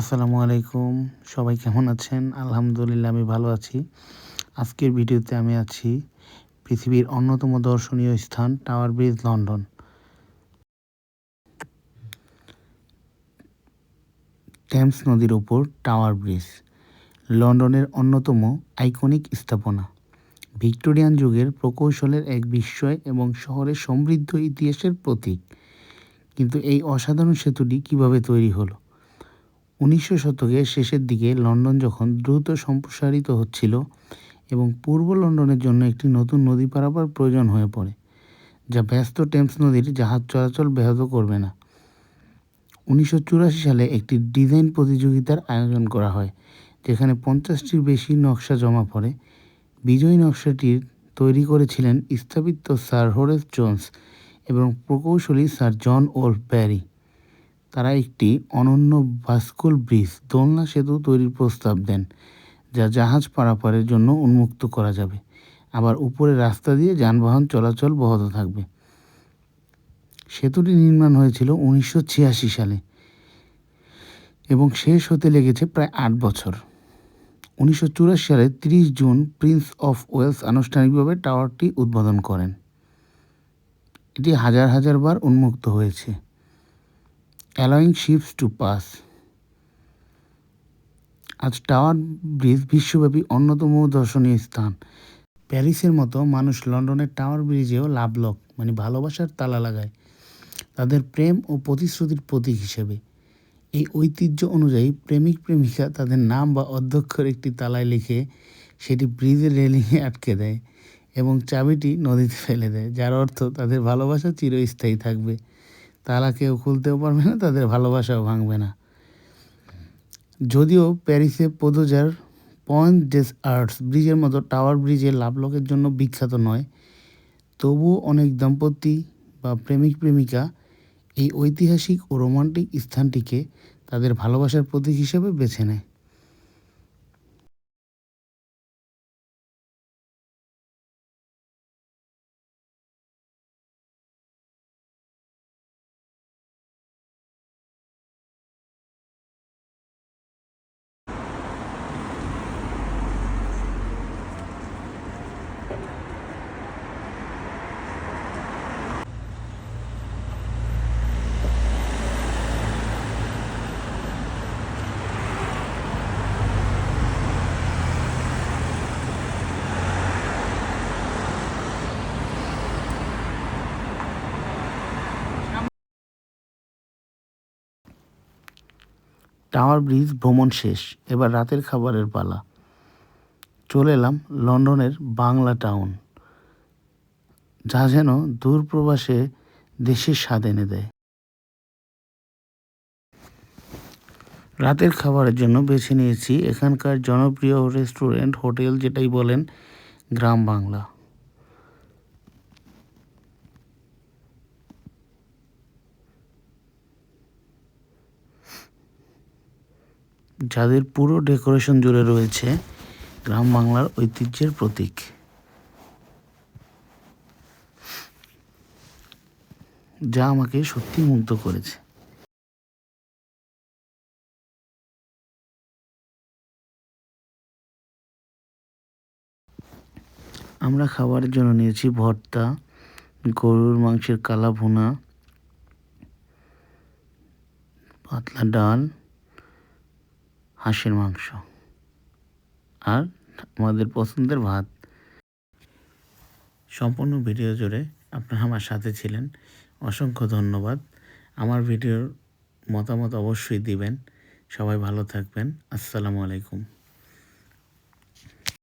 আসসালামু আলাইকুম। সবাই কেমন আছেন? আলহামদুলিল্লাহ, আমি ভালো আছি। আজকের ভিডিওতে আমি আছি পৃথিবীর অন্যতম দর্শনীয় স্থান, টাওয়ার ব্রিজ, লন্ডন। টেমস নদীর ওপর টাওয়ার ব্রিজ, লন্ডনের অন্যতম আইকনিক স্থাপনা। ভিক্টোরিয়ান যুগের প্রকৌশলের এক বিস্ময় এবং শহরের সমৃদ্ধ ইতিহাসের প্রতীক। কিন্তু এই অসাধারণ সেতুটি কীভাবে তৈরি হলো? উনিশশো শতকের শেষের দিকে লন্ডন যখন দ্রুত সম্প্রসারিত হচ্ছিল এবং পূর্ব লন্ডনের জন্য একটি নতুন নদী পারাপার প্রয়োজন হয়ে পড়ে, যা ব্যস্ত টেমস নদীর জাহাজ চলাচল ব্যাহত করবে না। উনিশশো চুরাশি সালে একটি ডিজাইন প্রতিযোগিতার আয়োজন করা হয়, যেখানে পঞ্চাশটির বেশি নকশা জমা পড়ে। বিজয়ী নকশাটির তৈরি করেছিলেন স্থাপিত স্যার হোরেস জোন্স এবং প্রকৌশলী স্যার জন ওল্ড ব্যারি। তারা একটি অনন্য বাস্কুল ব্রিজ, দোলনা সেতু তৈরির প্রস্তাব দেন, যা জাহাজ পারাপারের জন্য উন্মুক্ত করা যাবে। আবার উপরে রাস্তা দিয়ে যানবাহন চলাচল বহত থাকবে। সেতুটি নির্মাণ হয়েছিল উনিশশো ছিয়াশি সালে এবং শেষ হতে লেগেছে প্রায় আট বছর। উনিশশো চুরাশি সালে তিরিশ জুন প্রিন্স অফ ওয়েলস আনুষ্ঠানিকভাবে টাওয়ারটি উদ্বোধন করেন। এটি হাজার হাজার বার উন্মুক্ত হয়েছে। অ্যালোয়িং শিপস টু পাস আজ টাওয়ার ব্রিজ বিশ্বব্যাপী অন্যতম দর্শনীয় স্থান। প্যারিসের মতো মানুষ লন্ডনের টাওয়ার ব্রিজেও লাভলক মানে ভালোবাসার তালা লাগায়। তাদের প্রেম ও প্রতিশ্রুতির প্রতীক হিসেবে। এই ঐতিহ্য অনুযায়ী প্রেমিক প্রেমিকা তাদের নাম বা অধ্যক্ষর একটি তালায় লিখে সেটি ব্রিজের রেলিংয়ে আটকে দেয় এবং চাবিটি নদীতে ফেলে দেয়, যার অর্থ তাদের ভালোবাসা চিরস্থায়ী থাকবে। তালা কেউ খুলতেও পারবে না, তাদের ভালোবাসাও ভাঙবে না। যদিও প্যারিসে পদোজার পয়েন্ট ডেস আর্টস ব্রিজের মতো টাওয়ার ব্রিজের লাভলকের জন্য বিখ্যাত নয়, তবুও অনেক দম্পতি বা প্রেমিক প্রেমিকা এই ঐতিহাসিক ও রোমান্টিক স্থানটিকে তাদের ভালোবাসার প্রতীক হিসেবে বেছে নেয়। টাওয়ার ব্রিজ ভ্রমণ শেষ, এবার রাতের খাবারের পালা। চলে এলাম লন্ডনের বাংলা টাউন। যা যেন দূর প্রবাসে দেশের স্বাদ এনে দেয়। রাতের খাবারের জন্য বেছে নিয়েছি এখানকার জনপ্রিয় রেস্টুরেন্ট হোটেল যেটাই বলেন, গ্রাম বাংলা। যাদের পুরো ডেকোরেশন জুড়ে রয়েছে গ্রাম বাংলার ঐতিহ্যের প্রতীক। যা আমাকে সত্যি মুগ্ধ করেছে। আমরা খাবারের জন্য নিয়েছি ভর্তা, গরুর মাংসের কালা ভুনা, পাতলা ডাল হাঁসের মাংস। আর আমাদের পছন্দের ভাত। সম্পূর্ণ ভিডিও জুড়ে আপনারা আমার সাথে ছিলেন। অসংখ্য ধন্যবাদ। আমার ভিডিওর মতামত অবশ্যই দিবেন। সবাই ভালো থাকবেন। আসসালামু আলাইকুম।